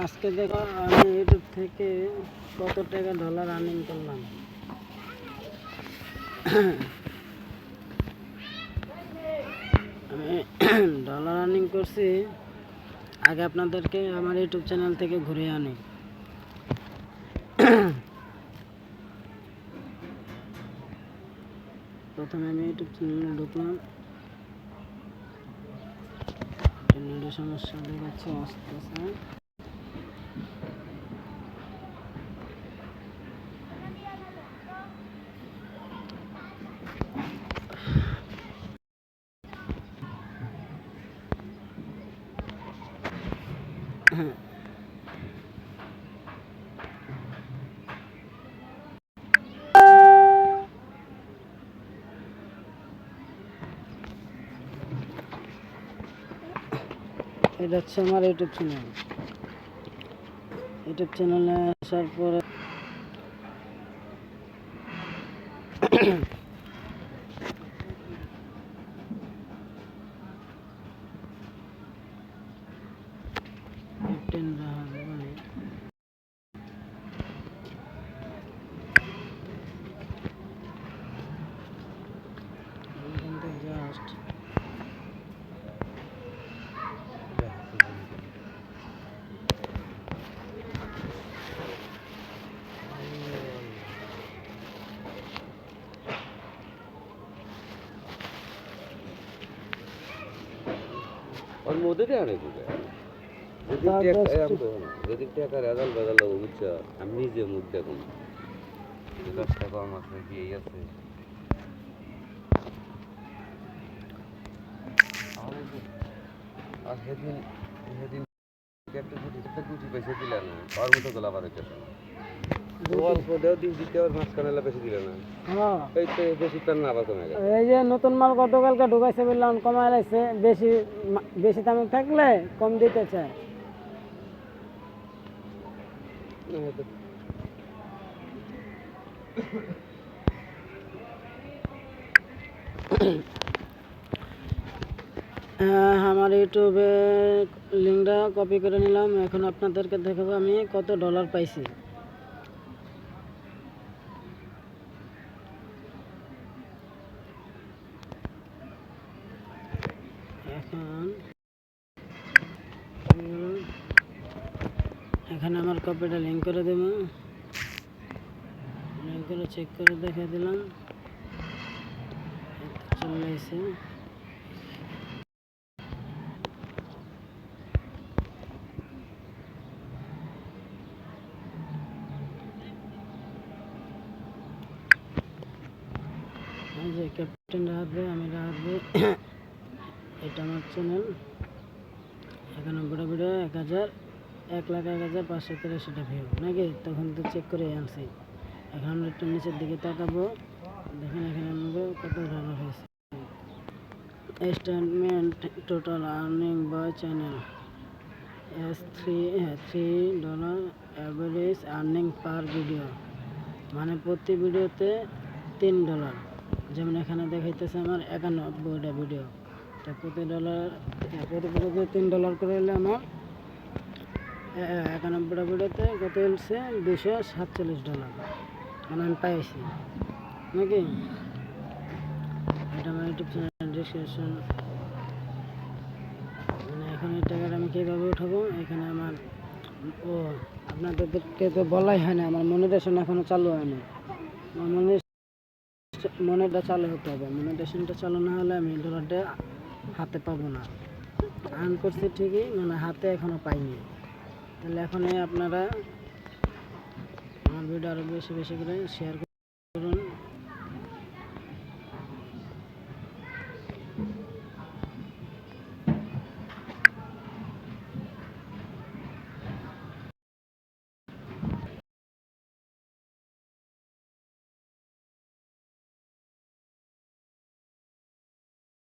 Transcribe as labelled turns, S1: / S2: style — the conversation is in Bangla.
S1: আজকে দেখো আমি ইউটিউব থেকে কত টাকা ডলার আর্নিং করলাম। আমি ডলার আর্নিং করছি, আগে আপনাদেরকে আমার ইউটিউব চ্যানেল থেকে ঘুরে আনি। প্রথমে আমি ইউটিউব চ্যানেলে ঢুকলাম। সমস্যা দেখাচ্ছে, আসতেছে। এটা হচ্ছে আমার ইউটিউব চ্যানেল ইউটিউব চ্যানেলে আসার পরে
S2: মধ্যে দিয়ে আনে কোথায় যদি
S1: তার
S2: টাকা-
S1: দশটি-
S2: এরকম তো না। যদি টাকা রেজাল বেজাল বুঝছ? আমি নিজে মুখ দেখুন। দশ টাকা কম কি এই আছে। আর এই যে- আর সেদিন সেদিন একটা গুটি একটা গুটি পয়সা দিলে না মতো
S1: হ্যাঁ।
S2: এই
S1: যে নতুন মাল গতকালকে ঢুকাইছে বললাম কমায় লাগছে বেশি বেশি দামে থাকলে কম দিতে চায়
S2: না, হয়তো
S1: হ্যাঁ, আমার ইউটিউবে লিঙ্কটা কপি করে নিলাম। এখন আপনাদেরকে দেখাবো আমি কত ডলার পাইছি। এখন এখানে আমার কপিটা লিঙ্ক করে দেবো। লিঙ্ক করে চেক করে দেখে দিলাম। চলে এসে। যে ক্যাপ্টেন রাহাত ভাই আমি রাহাত ভাই এটা আমার চ্যানেল এখানে বড় ভিডিও এক হাজার। এক লাখ এক হাজার পাঁচশো তেরাশিটা ভিউ নাকি? তখন তো চেক করে আনছি। এখন আমরা একটু নিচের দিকে তাকাবো। দেখেন এখানে আমাদের কত ডলার হয়েছে। Statement total earning by channel is three three dollar average earning per video মানে প্রতি ভিডিওতে তিন ডলার যেমন এখানে দেখাইতেছে আমার একানব্বইটা ভিডিও তা প্রতি ডলার প্রতি ভিডিওতে তিন ডলার করে হলে আমার একানব্বইটা কত হচ্ছে দুশো সাতচল্লিশ ডলার মানে আমি পাইছি। নাকি? এটা আমার ইউটিউব চ্যানেল ডিসক্রিপশন মানে এখন এই টাকাটা আমি কীভাবে উঠাবো? এখানে আমার ও, আপনাদেরকে তো বলাই হয় না, আমার মনিটেশন এখনও চালু হয়নি। আমার মনে মনেটা চালু হতে হবে। মনিটেশনটা চালু না হলে আমি ডলারটা হাতে পাবো না। আর্ন করছি ঠিকই মানে হাতে এখনও পাইনি। তাহলে এখন আপনারা আমার ভিডিও আরও বেশি বেশি করে শেয়ার